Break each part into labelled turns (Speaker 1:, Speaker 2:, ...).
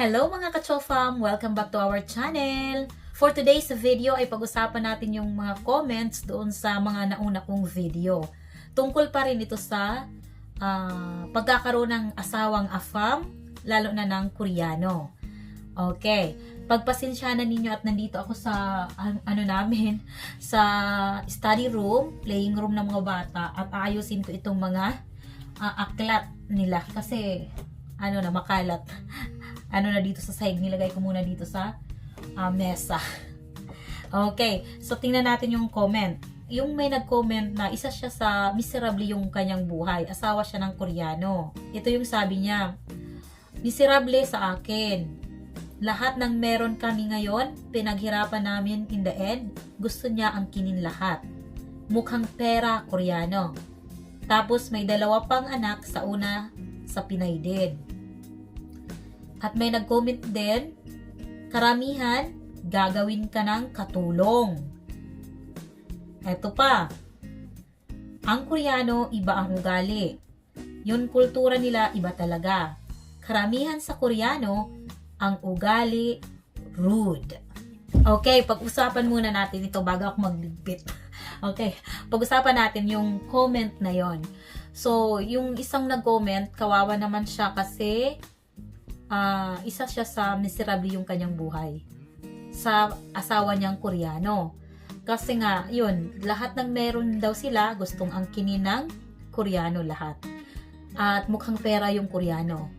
Speaker 1: Hello mga kachofam! Welcome back to our channel! For today's video ay pag-usapan natin yung mga comments doon sa mga nauna kong video. Tungkol pa rin ito sa ah, pagkakaroon ng asawang afam, lalo na ng Koreano. Okay. Pagpasensyahan ninyo at nandito ako sa an- ano namin sa study room, playing room ng mga bata at ayusin ko itong mga ah, aklat nila kasi ano na makalat. ano na dito sa side, nilagay ko muna dito sa ah, mesa. Okay, so tingnan natin yung comment. Yung may nag-comment na isa siya sa miserable yung kanyang buhay. Asawa siya ng Koreano. Ito yung sabi niya, miserable sa akin. Lahat ng meron kami ngayon, pinaghirapan namin in the end, gusto niya ang kinin lahat. Mukhang pera Koreano. Tapos may dalawa pang anak sa una sa Pinay din. At may nag-comment din, karamihan, gagawin ka ng katulong. Eto pa, ang Koreano, iba ang ugali. Yun kultura nila, iba talaga. Karamihan sa Koreano, ang ugali, rude. Okay, pag-usapan muna natin ito bago ako magligpit. Okay, pag-usapan natin yung comment na yon. So, yung isang nag-comment, kawawa naman siya kasi ah, isa siya sa miserable yung kanyang buhay sa asawa niyang Koreano. Kasi nga, yun, lahat ng meron daw sila, gustong angkinin ng Koreano lahat. At mukhang pera yung Koreano.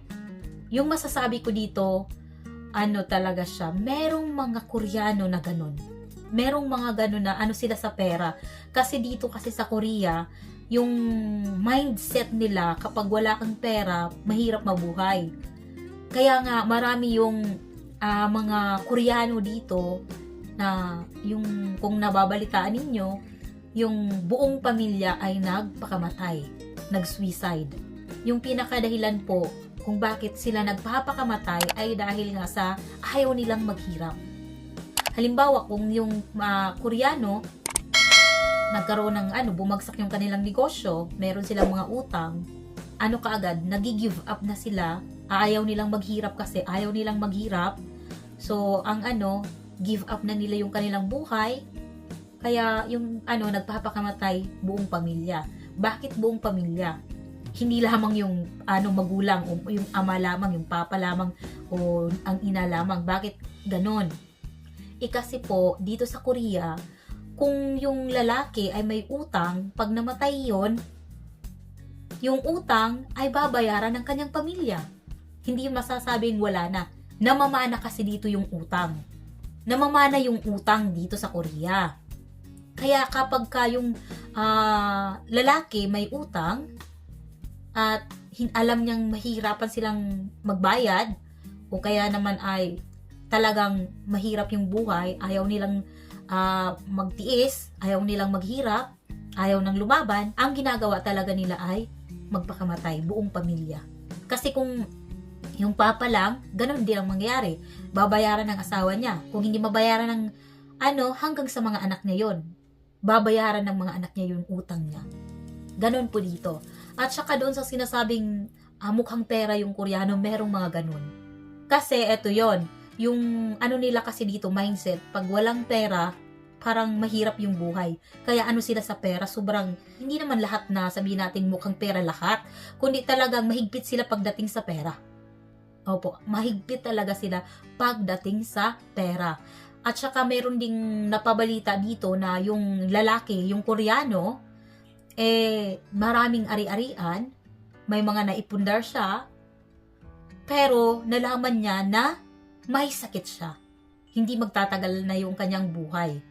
Speaker 1: Yung masasabi ko dito, ano talaga siya, merong mga Koreano na ganun. Merong mga ganun na ano sila sa pera. Kasi dito kasi sa Korea, yung mindset nila kapag wala kang pera, mahirap mabuhay. Kaya nga marami yung ah, mga Koreano dito na yung kung nababalitaan ninyo, yung buong pamilya ay nagpakamatay, nag-suicide. Yung pinakadahilan po kung bakit sila nagpapakamatay ay dahil nga sa ayaw nilang maghirap. Halimbawa, kung yung ah, Koreano nagkaroon ng ano, bumagsak yung kanilang negosyo, meron silang mga utang, ano kaagad, nagi-give up na sila, ayaw nilang maghirap kasi ayaw nilang maghirap. So, ang ano, give up na nila yung kanilang buhay, kaya yung ano, nagpapakamatay buong pamilya. Bakit buong pamilya? Hindi lamang yung ano magulang o yung ama lamang, yung papa lamang o ang ina lamang. Bakit ganon? Eh kasi po, dito sa Korea, kung yung lalaki ay may utang, pag namatay yon, yung utang ay babayaran ng kanyang pamilya. Hindi masasabing wala na. Namamana kasi dito yung utang. Namamana yung utang dito sa Korea. Kaya kapag ka yung ah, lalaki may utang at hin- alam niyang mahirapan silang magbayad o kaya naman ay talagang mahirap yung buhay, ayaw nilang ah, magtiis, ayaw nilang maghirap, ayaw nang lumaban, ang ginagawa talaga nila ay magpakamatay, buong pamilya. Kasi kung yung papa lang, ganun din ang mangyayari. Babayaran ng asawa niya. Kung hindi mabayaran ng ano, hanggang sa mga anak niya yon babayaran ng mga anak niya yung utang niya. Ganon po dito. At saka doon sa sinasabing ah, mukhang pera yung Koreano, merong mga ganun. Kasi eto yon yung ano nila kasi dito, mindset, pag walang pera, parang mahirap yung buhay. Kaya ano sila sa pera, sobrang, hindi naman lahat na sabihin natin mukhang pera lahat, kundi talagang mahigpit sila pagdating sa pera. Opo, mahigpit talaga sila pagdating sa pera. At saka meron ding napabalita dito na yung lalaki, yung Koreano, eh maraming ari-arian, may mga naipundar siya, pero nalaman niya na may sakit siya. Hindi magtatagal na yung kanyang buhay.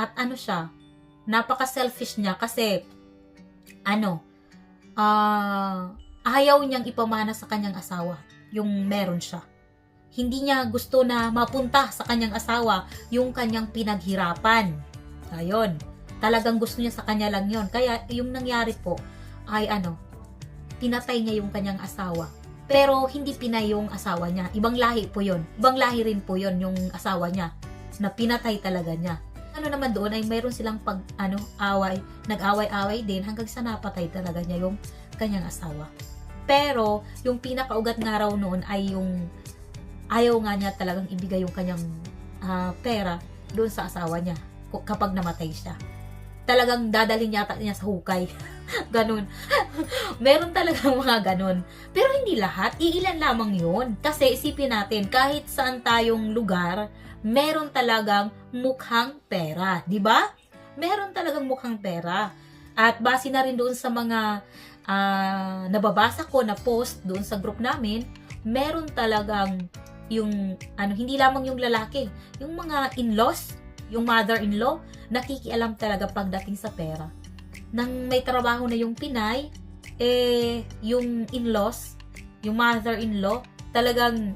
Speaker 1: At ano siya, napaka-selfish niya kasi ano, ah ayaw niyang ipamana sa kanyang asawa yung meron siya. Hindi niya gusto na mapunta sa kanyang asawa yung kanyang pinaghirapan. Ayun. Talagang gusto niya sa kanya lang yon. Kaya yung nangyari po ay ano, pinatay niya yung kanyang asawa. Pero hindi pinay yung asawa niya. Ibang lahi po yon. Ibang lahi rin po yon yung asawa niya na pinatay talaga niya. Ano naman doon ay mayroon silang pag ano away, nag-away-away din hanggang sa napatay talaga niya yung kanyang asawa. Pero yung pinakaugat nga raw noon ay yung ayaw nga niya talagang ibigay yung kanyang ah, pera doon sa asawa niya kapag namatay siya. Talagang dadalhin yata niya sa hukay. ganun. Meron talagang mga ganun. Pero hindi lahat. Iilan lamang yun. Kasi isipin natin, kahit saan tayong lugar, meron talagang mukhang pera. di ba? Meron talagang mukhang pera. At base na rin doon sa mga ah, nababasa ko na post doon sa group namin, meron talagang yung ano hindi lamang yung lalaki, yung mga in-laws, yung mother-in-law, nakikialam talaga pagdating sa pera. Nang may trabaho na yung Pinay, eh yung in-laws, yung mother-in-law, talagang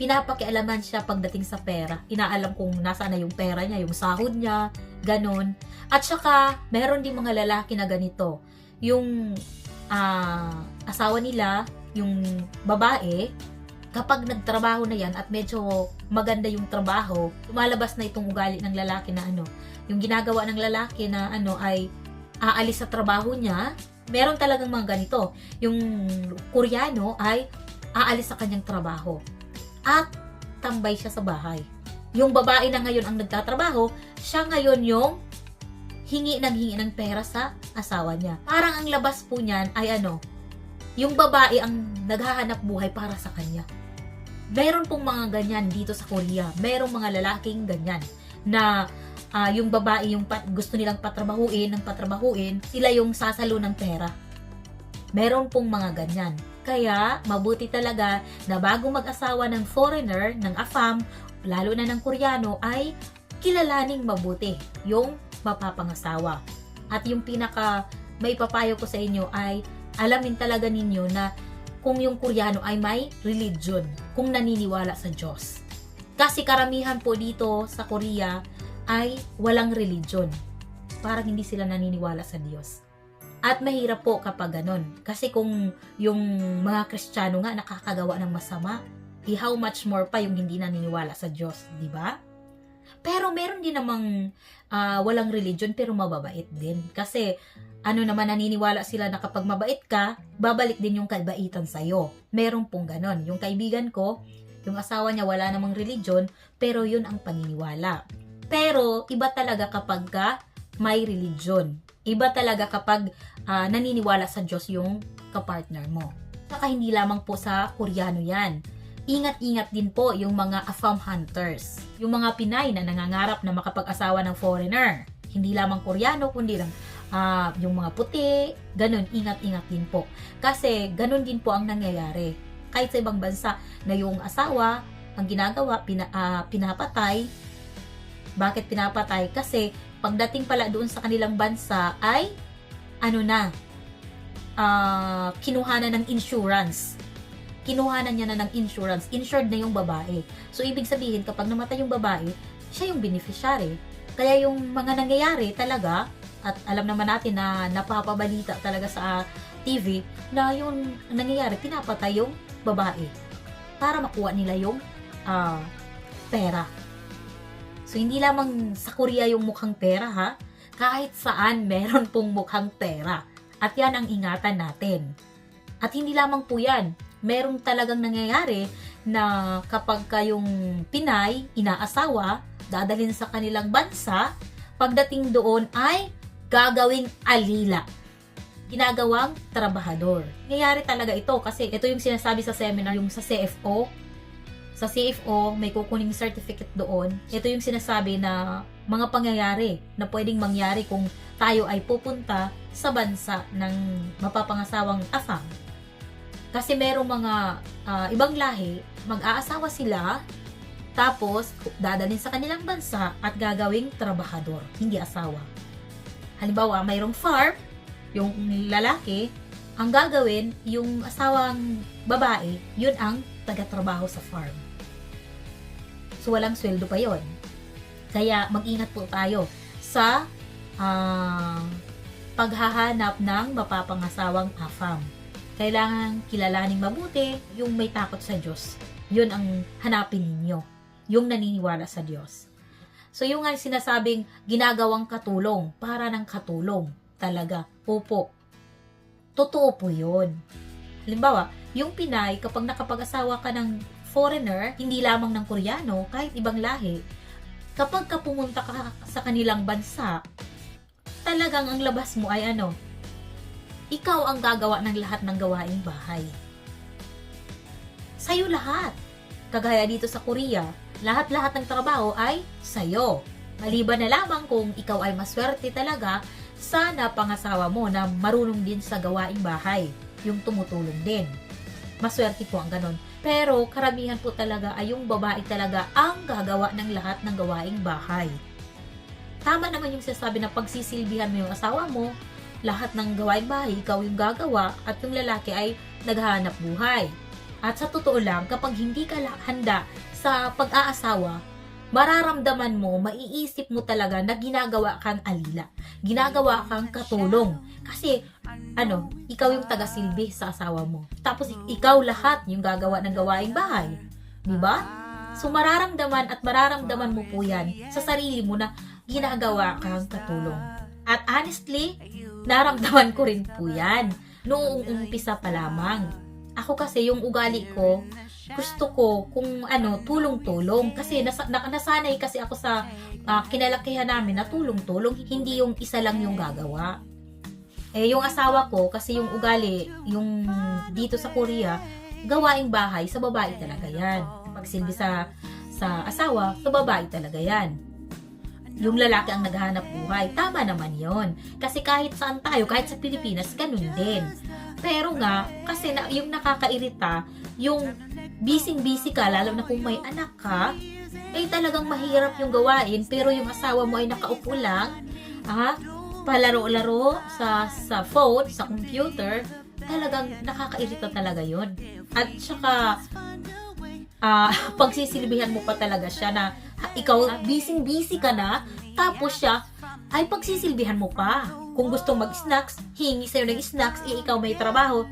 Speaker 1: pinapakialaman siya pagdating sa pera. Inaalam kung nasaan na yung pera niya, yung sahod niya, ganon. At saka, meron din mga lalaki na ganito. Yung ah, asawa nila, yung babae, kapag nagtrabaho na yan at medyo maganda yung trabaho, lumalabas na itong ugali ng lalaki na ano, yung ginagawa ng lalaki na ano ay aalis sa trabaho niya, meron talagang mga ganito. Yung Koreano ay aalis sa kanyang trabaho at tambay siya sa bahay. Yung babae na ngayon ang nagtatrabaho, siya ngayon yung hingi ng hingi ng pera sa asawa niya. Parang ang labas po niyan ay ano, yung babae ang naghahanap buhay para sa kanya. Meron pong mga ganyan dito sa Korea. Merong mga lalaking ganyan na ah, yung babae yung pat- gusto nilang patrabahuin ng patrabahuin, sila yung sasalo ng pera. Meron pong mga ganyan. Kaya, mabuti talaga na bago mag-asawa ng foreigner, ng AFAM, lalo na ng Koreano, ay kilalaning mabuti yung mapapangasawa. At yung pinaka may papayo ko sa inyo ay alamin talaga ninyo na kung yung Koreano ay may religion, kung naniniwala sa Diyos. Kasi karamihan po dito sa Korea ay walang religion. Parang hindi sila naniniwala sa Diyos. At mahirap po kapag ganon. Kasi kung yung mga Kristiyano nga nakakagawa ng masama, eh how much more pa yung hindi naniniwala sa Diyos, di ba? Pero meron din namang ah, walang religion pero mababait din. Kasi ano naman naniniwala sila na kapag mabait ka, babalik din yung kabaitan sa'yo. Meron pong ganon. Yung kaibigan ko, yung asawa niya wala namang religion, pero yun ang paniniwala. Pero iba talaga kapag ka may religion. Iba talaga kapag ah, naniniwala sa Diyos yung kapartner mo. Saka hindi lamang po sa Koreano yan. Ingat-ingat din po yung mga AFAM hunters. Yung mga Pinay na nangangarap na makapag-asawa ng foreigner. Hindi lamang Koreano, kundi lang ah, yung mga puti, ganun, ingat-ingat din po. Kasi ganun din po ang nangyayari. Kahit sa ibang bansa na yung asawa, ang ginagawa, pina, ah, pinapatay. Bakit pinapatay? Kasi pagdating pala doon sa kanilang bansa ay ano na, ah, kinuha na ng insurance. Kinuhanan niya na ng insurance. Insured na yung babae. So, ibig sabihin, kapag namatay yung babae, siya yung beneficiary. Kaya yung mga nangyayari talaga, at alam naman natin na napapabalita talaga sa TV, na yung nangyayari, pinapatay yung babae para makuha nila yung ah, pera. So, hindi lamang sa Korea yung mukhang pera, ha? Kahit saan, meron pong mukhang pera. At yan ang ingatan natin. At hindi lamang po yan. Meron talagang nangyayari na kapag kayong Pinay, inaasawa, dadalhin sa kanilang bansa, pagdating doon ay gagawing alila. Ginagawang trabahador. Nangyayari talaga ito kasi ito yung sinasabi sa seminar, yung sa CFO. Sa CFO, may kukuning certificate doon. Ito yung sinasabi na mga pangyayari na pwedeng mangyari kung tayo ay pupunta sa bansa ng mapapangasawang afam. Kasi merong mga ah, ibang lahi, mag-aasawa sila, tapos dadalhin sa kanilang bansa at gagawing trabahador, hindi asawa. Halimbawa, mayroong farm, yung lalaki, ang gagawin, yung asawang babae, yun ang taga-trabaho sa farm. So, walang sweldo pa yon. Kaya, mag-ingat po tayo sa ah, paghahanap ng mapapangasawang afam. Kailangan kilalaning mabuti yung may takot sa Diyos. Yun ang hanapin ninyo. Yung naniniwala sa Diyos. So, yung nga sinasabing ginagawang katulong, para ng katulong. Talaga. Opo. Totoo po yun. Halimbawa, yung Pinay, kapag nakapag-asawa ka ng foreigner, hindi lamang ng Koreano, kahit ibang lahi, kapag ka pumunta ka sa kanilang bansa, talagang ang labas mo ay ano, ikaw ang gagawa ng lahat ng gawaing bahay. Sa'yo lahat. Kagaya dito sa Korea, lahat-lahat ng trabaho ay sa'yo. Maliban na lamang kung ikaw ay maswerte talaga sa napangasawa mo na marunong din sa gawaing bahay, yung tumutulong din. Maswerte po ang ganon. Pero karamihan po talaga ay yung babae talaga ang gagawa ng lahat ng gawaing bahay. Tama naman yung sinasabi na pagsisilbihan mo yung asawa mo, lahat ng gawaing bahay, ikaw yung gagawa at yung lalaki ay naghahanap buhay. At sa totoo lang, kapag hindi ka handa sa pag-aasawa, mararamdaman mo, maiisip mo talaga na ginagawa kang alila. Ginagawa kang katulong. Kasi, ano, ikaw yung taga-silbi sa asawa mo. Tapos, ik- ikaw lahat yung gagawa ng gawaing bahay. Di ba? So, mararamdaman at mararamdaman mo po yan sa sarili mo na ginagawa kang katulong. At honestly, naramdaman ko rin po yan noong umpisa pa lamang. Ako kasi yung ugali ko, gusto ko kung ano, tulong-tulong. Kasi nasa, na, nasanay kasi ako sa ah, kinalakihan namin na tulong-tulong, hindi yung isa lang yung gagawa. Eh, yung asawa ko, kasi yung ugali, yung dito sa Korea, gawaing bahay, sa babae talaga yan. Pagsilbi sa, sa asawa, sa babae talaga yan. Yung lalaki ang naghahanap buhay. Tama naman yon Kasi kahit saan tayo, kahit sa Pilipinas, ganun din. Pero nga, kasi na, yung nakakairita, yung busy-busy ka, lalo na kung may anak ka, ay talagang mahirap yung gawain, pero yung asawa mo ay nakaupo lang, ah, palaro-laro sa, sa phone, sa computer, talagang nakakairita talaga yon At saka, ah, pagsisilbihan mo pa talaga siya na ikaw busy-busy ka na, tapos siya ay pagsisilbihan mo pa. Kung gusto mag-snacks, hingi sa'yo ng snacks, eh, ikaw may trabaho.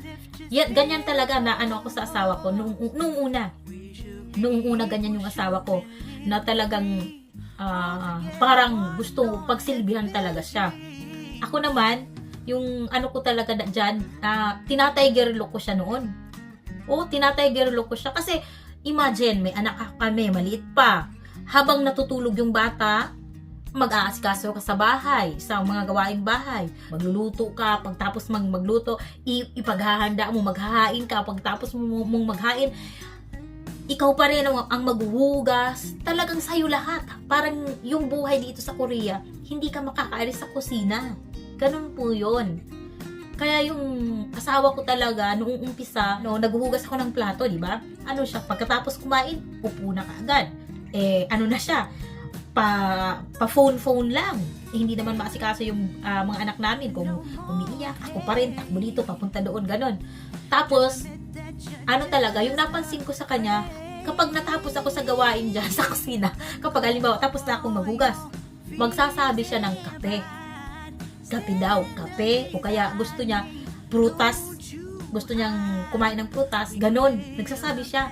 Speaker 1: Yan, ganyan talaga na ano ako sa asawa ko nung, nung una. Nung una ganyan yung asawa ko na talagang ah, parang gusto pagsilbihan talaga siya. Ako naman, yung ano ko talaga na dyan, uh, tinatiger look ko siya noon. Oo, tinatiger look ko siya kasi imagine, may anak kami, maliit pa. Habang natutulog yung bata, mag-aasikaso ka sa bahay, sa mga gawaing bahay. Magluluto ka, pagtapos mag magluto, ipaghahanda mo, maghahain ka, pagtapos mo mong maghain, ikaw pa rin ang, ang maghuhugas. Talagang sa'yo lahat. Parang yung buhay dito sa Korea, hindi ka makakaalis sa kusina. Ganun po yun. Kaya yung asawa ko talaga, noong umpisa, no, naghuhugas ako ng plato, di ba? Ano siya, pagkatapos kumain, upo na kaagad. Eh, ano na siya, pa, pa phone-phone lang. Eh, hindi naman maasikaso yung ah, mga anak namin kung umiiyak, ako pa rin, takbo dito, papunta doon, ganon. Tapos, ano talaga, yung napansin ko sa kanya, kapag natapos ako sa gawain dyan sa kusina, kapag halimbawa tapos na akong maghugas, magsasabi siya ng kape. Kape daw, kape, o kaya gusto niya prutas, gusto niyang kumain ng prutas, ganon, nagsasabi siya.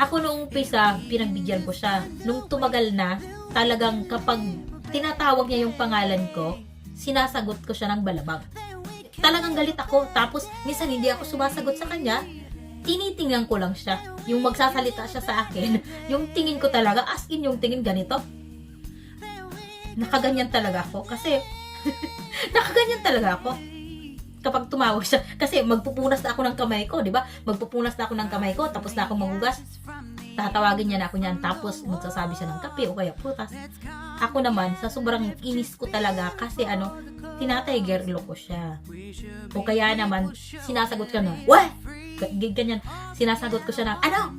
Speaker 1: Ako noong umpisa, pinagbigyan ko siya. Nung tumagal na, talagang kapag tinatawag niya yung pangalan ko, sinasagot ko siya ng balabag. Talagang galit ako. Tapos, minsan hindi ako sumasagot sa kanya. Tinitingnan ko lang siya. Yung magsasalita siya sa akin, yung tingin ko talaga, as in yung tingin ganito. Nakaganyan talaga ako. Kasi, nakaganyan talaga ako kapag tumawag siya. Kasi magpupunas na ako ng kamay ko, di ba? Magpupunas na ako ng kamay ko, tapos na ako magugas. Tatawagin niya na ako niyan, tapos magsasabi siya ng kape o kaya prutas. Ako naman, sa sobrang inis ko talaga, kasi ano, tinatiger ko siya. O kaya naman, sinasagot ka na! G- Ganyan, sinasagot ko siya na, ano?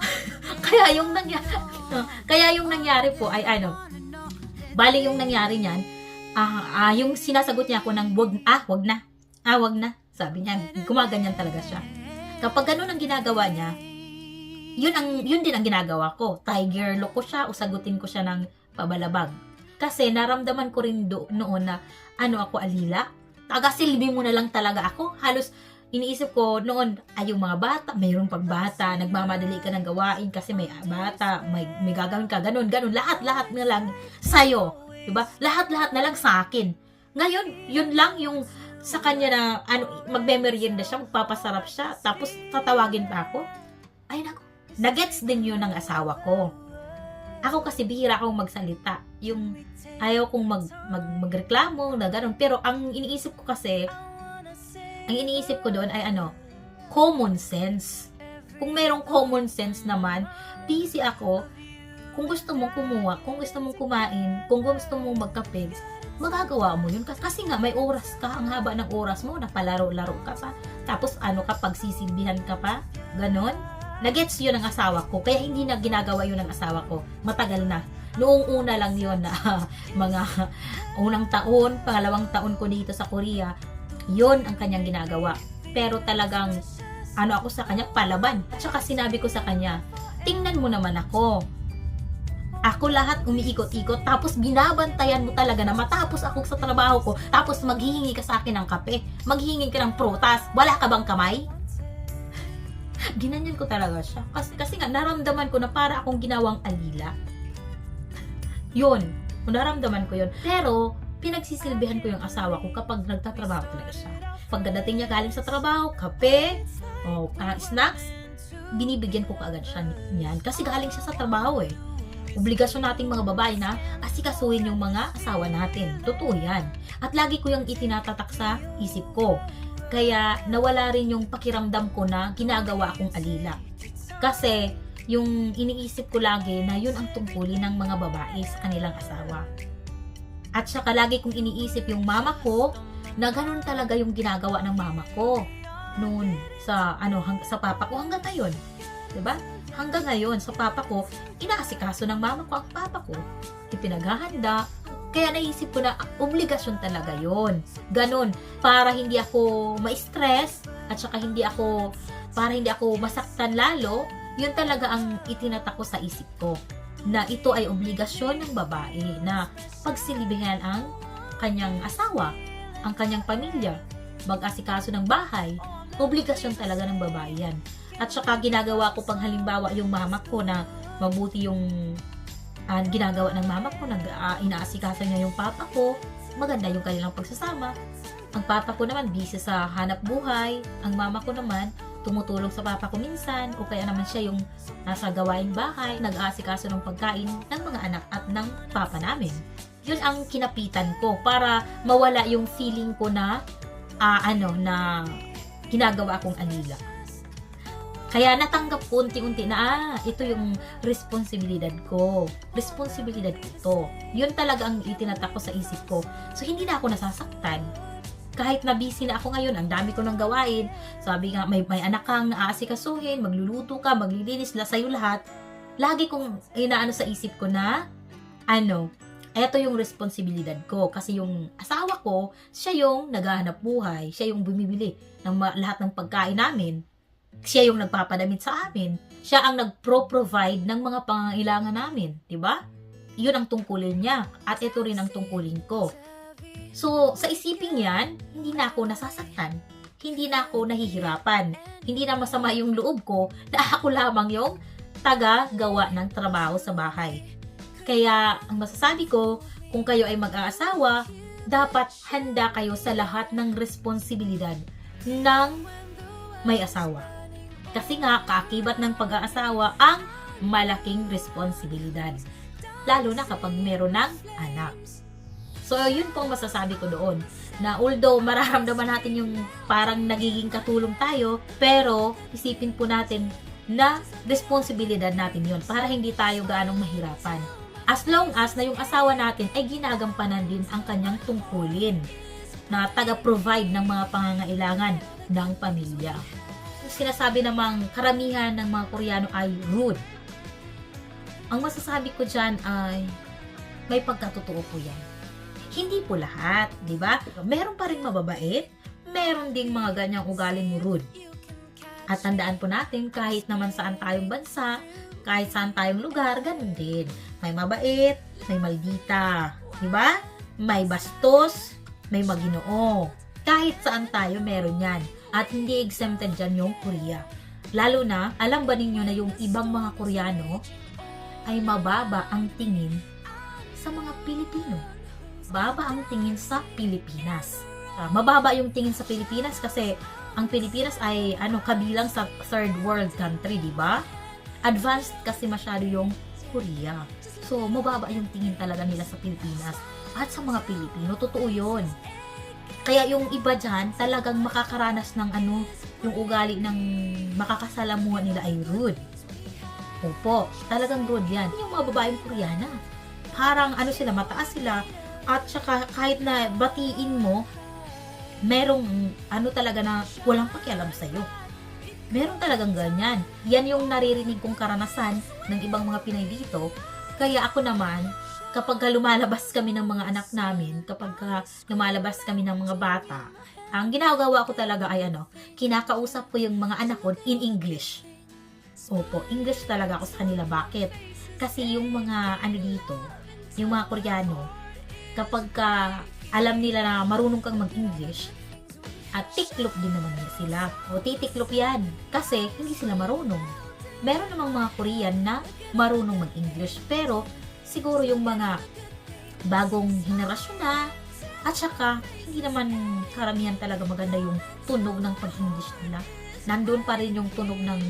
Speaker 1: kaya yung nangyari, kaya yung nangyari po ay ano, bali yung nangyari niyan, ah, ah, yung sinasagot niya ako ng wag, ah, wag na. Ah, wag na. Sabi niya, gumaganyan talaga siya. Kapag ganun ang ginagawa niya, yun ang yun din ang ginagawa ko. Tiger look ko siya o sagutin ko siya ng pabalabag. Kasi naramdaman ko rin do, noon na ano ako alila. Taga-silbi mo na lang talaga ako. Halos iniisip ko noon ay yung mga bata, mayroong pagbata, nagmamadali ka ng gawain kasi may bata, may, may gagawin ka, ganun, ganun. Lahat-lahat na lang sa'yo. Diba? Lahat-lahat na lang sa akin. Ngayon, yun lang yung sa kanya na ano, magme-merienda siya, magpapasarap siya, tapos tatawagin pa ako. Ay nako, nagets din yun ng asawa ko. Ako kasi bihira akong magsalita. Yung ayaw kong mag, mag, magreklamo na gano'n. Pero ang iniisip ko kasi, ang iniisip ko doon ay ano, common sense. Kung merong common sense naman, busy ako, kung gusto mong kumuha, kung gusto mong kumain, kung gusto mong magkape, magagawa mo yun. Kasi, nga, may oras ka, ang haba ng oras mo, napalaro-laro ka pa. Tapos ano ka, pagsisilbihan ka pa, ganon. Nagets yun ng asawa ko, kaya hindi na ginagawa yun ng asawa ko. Matagal na. Noong una lang yun na mga unang taon, pangalawang taon ko dito sa Korea, yun ang kanyang ginagawa. Pero talagang, ano ako sa kanya, palaban. At saka sinabi ko sa kanya, tingnan mo naman ako. Ako lahat umiikot-ikot, tapos binabantayan mo talaga na matapos ako sa trabaho ko, tapos maghihingi ka sa akin ng kape, maghihingi ka ng prutas, wala ka bang kamay? Ginanyan ko talaga siya. Kasi, kasi nga, naramdaman ko na para akong ginawang alila. Yun. Naramdaman ko yun. Pero, pinagsisilbihan ko yung asawa ko kapag nagtatrabaho talaga siya. Pagdating niya galing sa trabaho, kape, o ah, snacks, binibigyan ko kaagad siya niyan. Kasi galing siya sa trabaho eh. Obligasyon nating mga babae na asikasuhin yung mga asawa natin. Totoo yan. At lagi ko yung itinatatak sa isip ko. Kaya nawala rin yung pakiramdam ko na ginagawa akong alila. Kasi yung iniisip ko lagi na yun ang tungkulin ng mga babae sa kanilang asawa. At saka lagi kong iniisip yung mama ko na ganun talaga yung ginagawa ng mama ko noon sa ano hang, sa papa ko hanggang ngayon. 'Di ba? Hanggang ngayon sa papa ko, inaasikaso ng mama ko ang papa ko. Ipinaghahanda, kaya naisip ko na obligasyon talaga yon. Ganon, para hindi ako ma-stress at saka hindi ako para hindi ako masaktan lalo, yun talaga ang itinatak ko sa isip ko na ito ay obligasyon ng babae na pagsilbihan ang kanyang asawa, ang kanyang pamilya, mag-asikaso ng bahay, obligasyon talaga ng babae yan. At saka ginagawa ko pang halimbawa yung mama ko na mabuti yung ah, ginagawa ng mama ko, nag, ah, inaasikaso niya yung papa ko, maganda yung kanilang pagsasama. Ang papa ko naman busy sa hanap buhay, ang mama ko naman tumutulong sa papa ko minsan o kaya naman siya yung nasa gawaing bahay, nag-aasikaso ng pagkain ng mga anak at ng papa namin. Yun ang kinapitan ko para mawala yung feeling ko na ah, ano na ginagawa kong anila. Kaya natanggap ko unti-unti na ah, ito yung responsibilidad ko. Responsibilidad ko to. Yun talaga ang itinatak ko sa isip ko. So hindi na ako nasasaktan kahit na busy na ako ngayon, ang dami ko nang gawain. Sabi nga, may, may anak kang aasikasuhin, magluluto ka, maglilinis, la sa'yo lahat. Lagi kong inaano sa isip ko na, ano, eto yung responsibilidad ko. Kasi yung asawa ko, siya yung naghahanap buhay, siya yung bumibili ng lahat ng pagkain namin. Siya yung nagpapadamit sa amin. Siya ang nagpro-provide ng mga pangangailangan namin. 'di ba? Yun ang tungkulin niya. At ito rin ang tungkulin ko. So, sa isiping yan, hindi na ako nasasaktan. Hindi na ako nahihirapan. Hindi na masama yung loob ko na ako lamang yung taga-gawa ng trabaho sa bahay. Kaya, ang masasabi ko, kung kayo ay mag-aasawa, dapat handa kayo sa lahat ng responsibilidad ng may asawa. Kasi nga, kaakibat ng pag-aasawa ang malaking responsibilidad. Lalo na kapag meron ng anak. So, yun po ang masasabi ko doon. Na although mararamdaman natin yung parang nagiging katulong tayo, pero isipin po natin na responsibilidad natin yun para hindi tayo gaanong mahirapan. As long as na yung asawa natin ay ginagampanan din ang kanyang tungkulin na taga-provide ng mga pangangailangan ng pamilya. Sinasabi namang karamihan ng mga Koreano ay rude. Ang masasabi ko dyan ay may pagkatotoo po yan hindi po lahat, di ba? Meron pa rin mababait, meron ding mga ganyang ugaling rude. At tandaan po natin, kahit naman saan tayong bansa, kahit saan tayong lugar, ganun din. May mabait, may maldita, di ba? May bastos, may maginoo. Kahit saan tayo, meron yan. At hindi exempted dyan yung Korea. Lalo na, alam ba ninyo na yung ibang mga Koreano ay mababa ang tingin sa mga Pilipino mababa ang tingin sa Pilipinas. Ah, mababa yung tingin sa Pilipinas kasi ang Pilipinas ay ano kabilang sa third world country, di ba? Advanced kasi masyado yung Korea. So, mababa yung tingin talaga nila sa Pilipinas. At sa mga Pilipino, totoo yun. Kaya yung iba dyan, talagang makakaranas ng ano, yung ugali ng makakasalamuhan nila ay rude. Opo, talagang rude yan. Yung mga babaeng Koreana, parang ano sila, mataas sila, at saka kahit na batiin mo, merong ano talaga na walang pakialam sa'yo. Meron talagang ganyan. Yan yung naririnig kong karanasan ng ibang mga Pinay dito. Kaya ako naman, kapag ka lumalabas kami ng mga anak namin, kapag ka lumalabas kami ng mga bata, ang ginagawa ko talaga ay ano, kinakausap ko yung mga anak ko in English. Opo, English talaga ako sa kanila. Bakit? Kasi yung mga ano dito, yung mga Koreano, kapag ka alam nila na marunong kang mag-English, at tiklop din naman nila sila. O titiklop yan. Kasi hindi sila marunong. Meron namang mga Korean na marunong mag-English. Pero siguro yung mga bagong henerasyon na at saka hindi naman karamihan talaga maganda yung tunog ng pag-English nila. Nandun pa rin yung tunog ng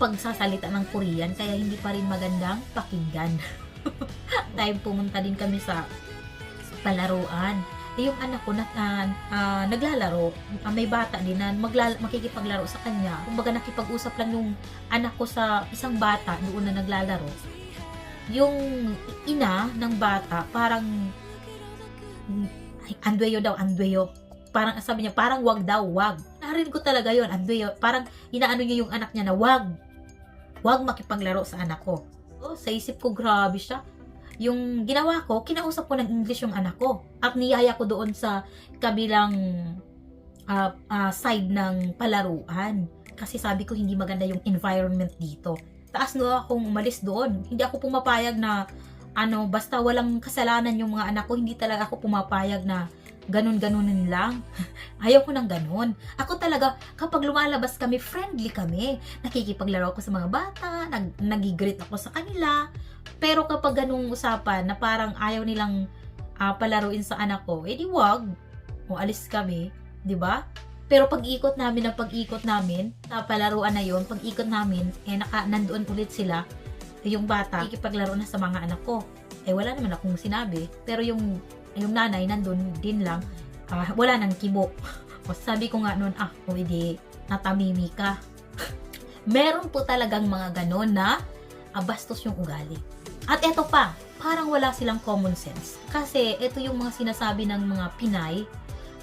Speaker 1: pagsasalita ng Korean kaya hindi pa rin magandang pakinggan. Time pumunta din kami sa palaruan. Eh, yung anak ko na ah, ah, naglalaro, ah, may bata din na maglala, makikipaglaro sa kanya. Kumbaga nakipag-usap lang yung anak ko sa isang bata doon na naglalaro. Yung ina ng bata, parang ay, andweyo daw, andweyo. Parang sabi niya, parang wag daw, wag. Narinig ko talaga yon andweyo. Parang inaano niya yung anak niya na wag. Wag makipaglaro sa anak ko. Oh, sa isip ko, grabe siya yung ginawa ko, kinausap ko ng English yung anak ko. At niyaya ko doon sa kabilang ah, ah, side ng palaruan. Kasi sabi ko hindi maganda yung environment dito. Taas no akong umalis doon. Hindi ako pumapayag na ano, basta walang kasalanan yung mga anak ko, hindi talaga ako pumapayag na ganun-ganunin lang. Ayaw ko ng ganun. Ako talaga, kapag lumalabas kami, friendly kami. Nakikipaglaro ako sa mga bata, nag, nagigreet ako sa kanila. Pero kapag ganung usapan na parang ayaw nilang ah, palaruin sa anak ko, edi wag. O alis kami, 'di ba? Pero pag-ikot namin ng pag-ikot namin, sa palaruan na yon, pag-ikot namin, eh naka, nandoon ulit sila, yung bata, ikipaglaro na sa mga anak ko. Eh wala naman akong sinabi, pero yung yung nanay nandun din lang, ah, wala nang kibo. o sabi ko nga noon, ah, o edi, natamimi ka. Meron po talagang mga ganon na ah, bastos yung ugali. At eto pa, parang wala silang common sense. Kasi ito yung mga sinasabi ng mga Pinay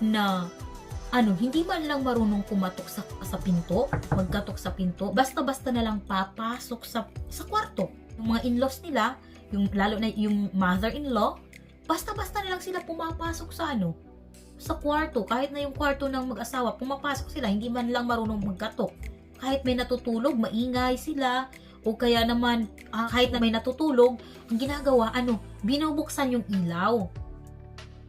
Speaker 1: na ano, hindi man lang marunong kumatok sa, sa pinto, magkatok sa pinto, basta-basta na lang papasok sa, sa kwarto. Yung mga in-laws nila, yung, lalo na yung mother-in-law, basta-basta na lang sila pumapasok sa ano, sa kwarto. Kahit na yung kwarto ng mag-asawa, pumapasok sila, hindi man lang marunong magkatok. Kahit may natutulog, maingay sila, o kaya naman, ah, kahit na may natutulog, ang ginagawa, ano, binubuksan yung ilaw.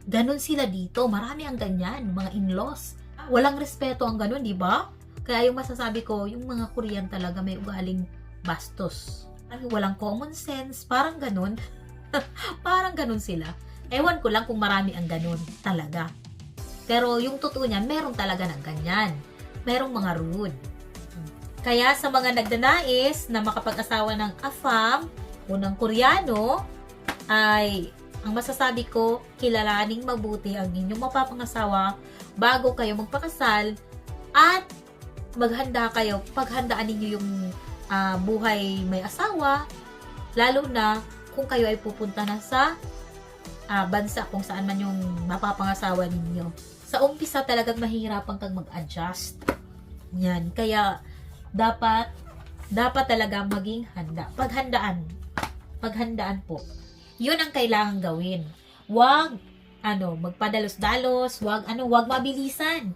Speaker 1: Ganon sila dito. Marami ang ganyan, mga in-laws. Walang respeto ang ganon, di ba? Kaya yung masasabi ko, yung mga Korean talaga may ugaling bastos. Walang common sense. Parang ganon. parang ganon sila. Ewan ko lang kung marami ang ganon talaga. Pero yung totoo niyan, meron talaga ng ganyan. Merong mga rude. Kaya sa mga nagdanais na makapag-asawa ng AFAM o ng Koreano, ay ang masasabi ko, kilalaning mabuti ang inyong mapapangasawa bago kayo magpakasal at maghanda kayo, paghandaan ninyo yung ah, buhay may asawa, lalo na kung kayo ay pupunta na sa ah, bansa kung saan man yung mapapangasawa ninyo. Sa umpisa talagang mahihirapan kang mag-adjust. Yan. Kaya, dapat, dapat talaga maging handa. Paghandaan. Paghandaan po. Yun ang kailangan gawin. Huwag, ano, magpadalos-dalos, huwag, ano, huwag mabilisan.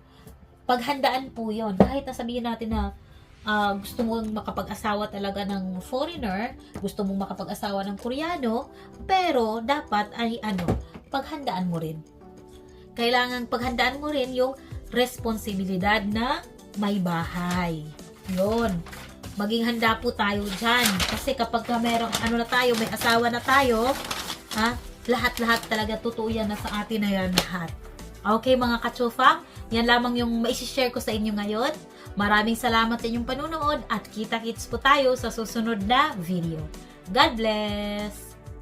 Speaker 1: Paghandaan po yon Kahit nasabihin natin na ah, gusto mong makapag-asawa talaga ng foreigner, gusto mong makapag-asawa ng Koreano, pero dapat ay ano, paghandaan mo rin. Kailangan paghandaan mo rin yung responsibilidad na may bahay. Yun maging handa po tayo dyan. Kasi kapag ka ano na tayo, may asawa na tayo, ha, lahat-lahat talaga totoo yan na sa atin na yan lahat. Okay mga katsufa, yan lamang yung maisishare ko sa inyo ngayon. Maraming salamat sa inyong panunood at kita-kits po tayo sa susunod na video. God bless!